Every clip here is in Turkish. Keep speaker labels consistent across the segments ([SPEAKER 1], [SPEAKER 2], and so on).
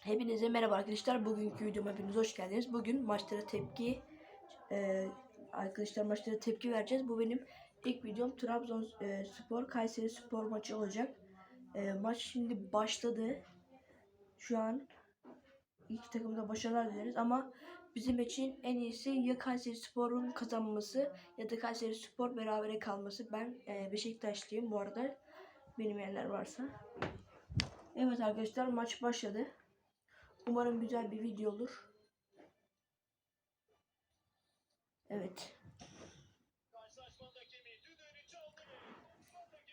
[SPEAKER 1] Hepinize merhaba arkadaşlar. Bugünkü videoma hepiniz hoş geldiniz. Bugün maçlara tepki e, arkadaşlar maçlara tepki vereceğiz. Bu benim ilk videom. Trabzon e, Kayseri Spor maçı olacak. E, maç şimdi başladı. Şu an iki takımda başarılar dileriz ama bizim için en iyisi ya Kayseri Spor'un kazanması ya da Kayseri Spor berabere kalması. Ben e, Beşiktaşlıyım bu arada. Bilmeyenler varsa. Evet arkadaşlar maç başladı. Umarım güzel bir video olur. Evet.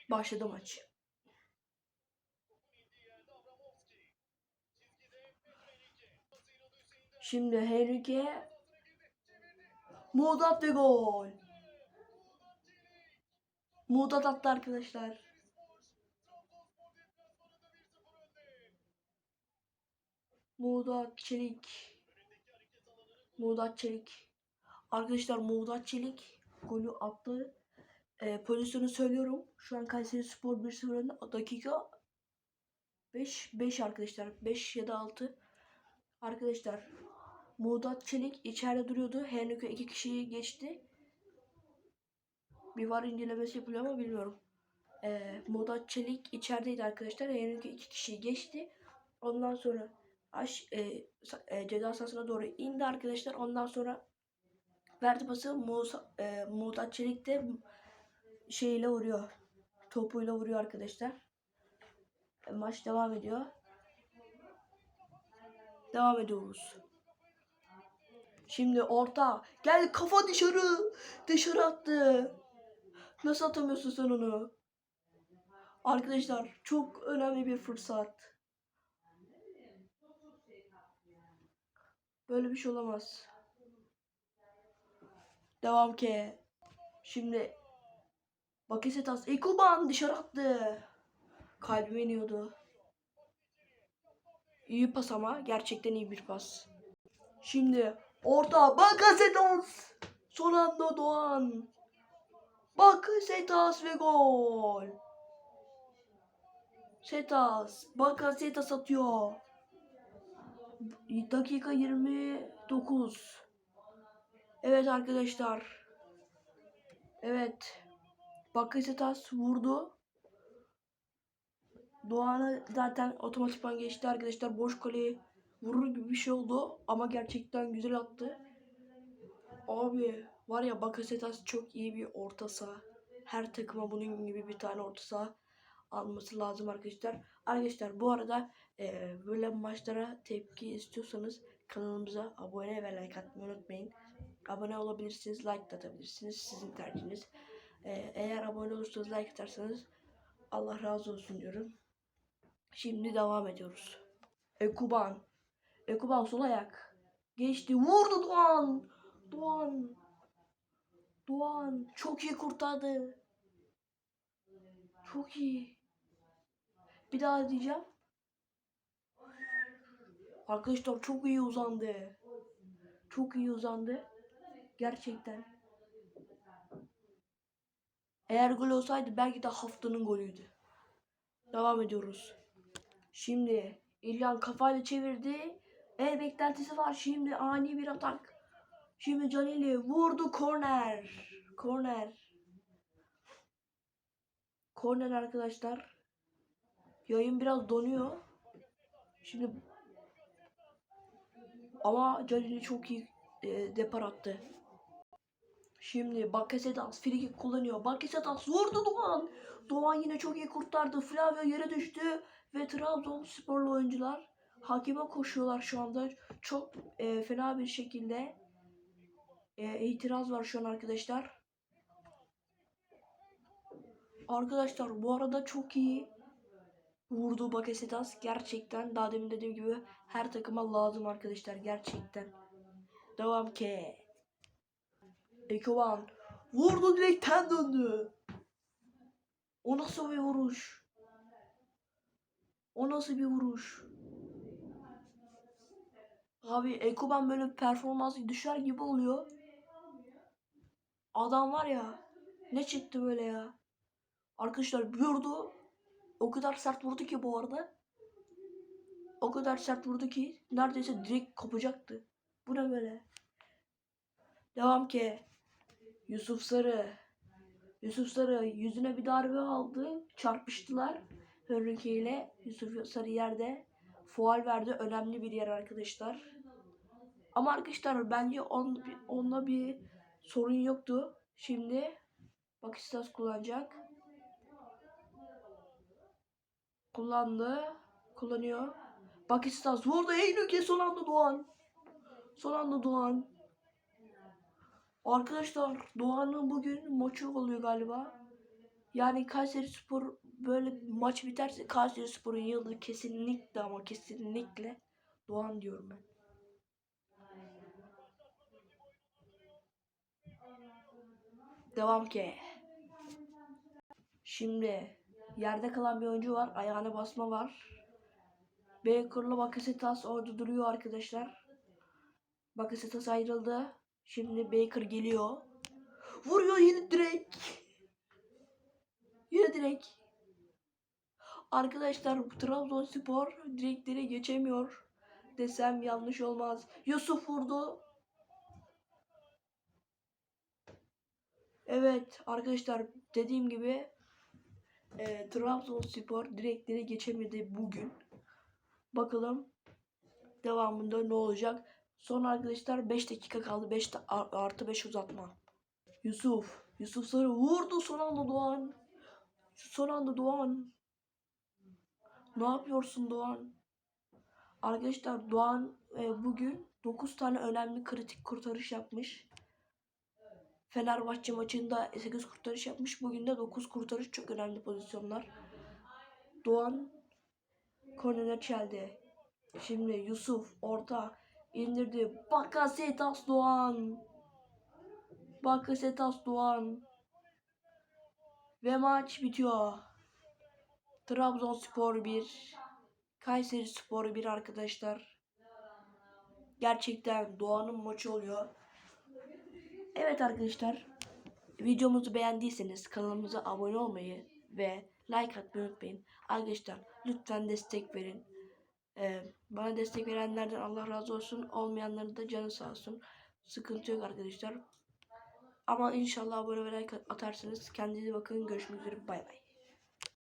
[SPEAKER 1] Başladı maç. Şimdi Henrique Muğdat ve gol. Muğdat attı arkadaşlar. Muğdat Çelik. Muğdat Çelik. Arkadaşlar Muğdat Çelik golü attı. Ee, pozisyonu söylüyorum. Şu an Kayseri Spor 1-0 önde. Dakika 5 5 arkadaşlar. 5 ya da 6. Arkadaşlar Muğdat Çelik içeride duruyordu. Henrique iki kişiyi geçti. Bir var incelemesi yapılıyor ama bilmiyorum. Ee, Muğdat Çelik içerideydi arkadaşlar. Henrique iki kişiyi geçti. Ondan sonra aş, e, e, ceza sahasına doğru indi arkadaşlar. Ondan sonra verdi pası Musa, e, Muğdat Çelik de şeyle vuruyor. Topuyla vuruyor arkadaşlar. E, maç devam ediyor. Devam ediyoruz. Şimdi orta. Gel kafa dışarı. Dışarı attı. Nasıl atamıyorsun sen onu? Arkadaşlar çok önemli bir fırsat. Böyle bir şey olamaz. Devam ki. Şimdi Bakasetas Ekuban dışarı attı. Kalbime iniyordu. İyi pas ama gerçekten iyi bir pas. Şimdi orta Bakasetas. Son anda Doğan. Bakasetas ve gol. Setas. Bakasetas atıyor. Dakika 29. Evet arkadaşlar. Evet. Bakasetas vurdu. Doğan'ı zaten otomatikman geçti arkadaşlar. Boş kaleyi vurur gibi bir şey oldu. Ama gerçekten güzel attı. Abi var ya Bakasetas çok iyi bir orta saha. Her takıma bunun gibi bir tane orta saha alması lazım arkadaşlar. Arkadaşlar bu arada e, böyle maçlara tepki istiyorsanız kanalımıza abone ve like atmayı unutmayın. Abone olabilirsiniz, like atabilirsiniz. Sizin tercihiniz. E, eğer abone olursanız, like atarsanız Allah razı olsun diyorum. Şimdi devam ediyoruz. Ekuban. Ekuban sol ayak. Geçti. Vurdu Doğan. Doğan. Doğan. Çok iyi kurtardı. Çok iyi. Bir daha diyeceğim. Arkadaşlar çok iyi uzandı. Çok iyi uzandı. Gerçekten. Eğer gol olsaydı belki de haftanın golüydü. Devam ediyoruz. Şimdi İlyan kafayla çevirdi. El beklentisi var. Şimdi ani bir atak. Şimdi Canili vurdu korner. Korner. Korner arkadaşlar. Yayın biraz donuyor. Şimdi ama Canili çok iyi e, depar attı. Şimdi Bakasetas free kullanıyor. Bakasetas vurdu Doğan. Doğan yine çok iyi kurtardı. Flavio yere düştü ve Trabzonsporlu oyuncular hakime koşuyorlar şu anda. Çok e, fena bir şekilde e, itiraz var şu an arkadaşlar. Arkadaşlar bu arada çok iyi vurdu Bakasetas. Gerçekten daha demin dediğim gibi her takıma lazım arkadaşlar gerçekten. Devam ki. Ekovan vurdu direkten döndü. O nasıl bir vuruş? O nasıl bir vuruş? Abi Ekoban böyle performansı düşer gibi oluyor. Adam var ya ne çıktı böyle ya? Arkadaşlar vurdu. O kadar sert vurdu ki bu arada. O kadar sert vurdu ki neredeyse direkt kopacaktı. Bu ne böyle? Devam ki. Yusuf Sarı. Yusuf Sarı yüzüne bir darbe aldı. Çarpıştılar. Hörünke ile Yusuf Sarı yerde. Fual verdi. Önemli bir yer arkadaşlar. Ama arkadaşlar bence on, onunla bir sorun yoktu. Şimdi Bakistas kullanacak. Kullandı. Kullanıyor. Bakistas vurdu. Eynüke son anda Doğan. Son anda Doğan. Arkadaşlar Doğan'ın bugün maçı oluyor galiba. Yani Kayseri Spor böyle maç biterse Kayseri Spor'un yıldızı kesinlikle ama kesinlikle Doğan diyorum ben. Devam ki. Şimdi yerde kalan bir oyuncu var. Ayağına basma var. Baker'la Bakasetas orada duruyor arkadaşlar. Bakasetas ayrıldı. Şimdi Baker geliyor. Vuruyor yine direkt. Yine direkt. Arkadaşlar Trabzonspor direkleri geçemiyor desem yanlış olmaz. Yusuf vurdu. Evet arkadaşlar dediğim gibi e, Trabzonspor direkleri geçemedi bugün. Bakalım devamında ne olacak. Son arkadaşlar 5 dakika kaldı. 5 artı 5 uzatma. Yusuf. Yusuf Sarı vurdu son anda Doğan. Son anda Doğan. Ne yapıyorsun Doğan? Arkadaşlar Doğan e, bugün 9 tane önemli kritik kurtarış yapmış. Fenerbahçe maçında 8 kurtarış yapmış. Bugün de 9 kurtarış çok önemli pozisyonlar. Doğan korner çeldi. Şimdi Yusuf orta indirdi. Bakasetas Doğan. Bakasetas Doğan. Ve maç bitiyor. Trabzonspor 1. Kayseri Spor 1 arkadaşlar. Gerçekten Doğan'ın maçı oluyor. Evet arkadaşlar. Videomuzu beğendiyseniz kanalımıza abone olmayı ve like atmayı unutmayın. Arkadaşlar lütfen destek verin. Ee, bana destek verenlerden Allah razı olsun. Olmayanların da canı sağ olsun. Sıkıntı yok arkadaşlar. Ama inşallah abone ve like atarsınız. Kendinize bakın. Görüşmek üzere. Bay bay.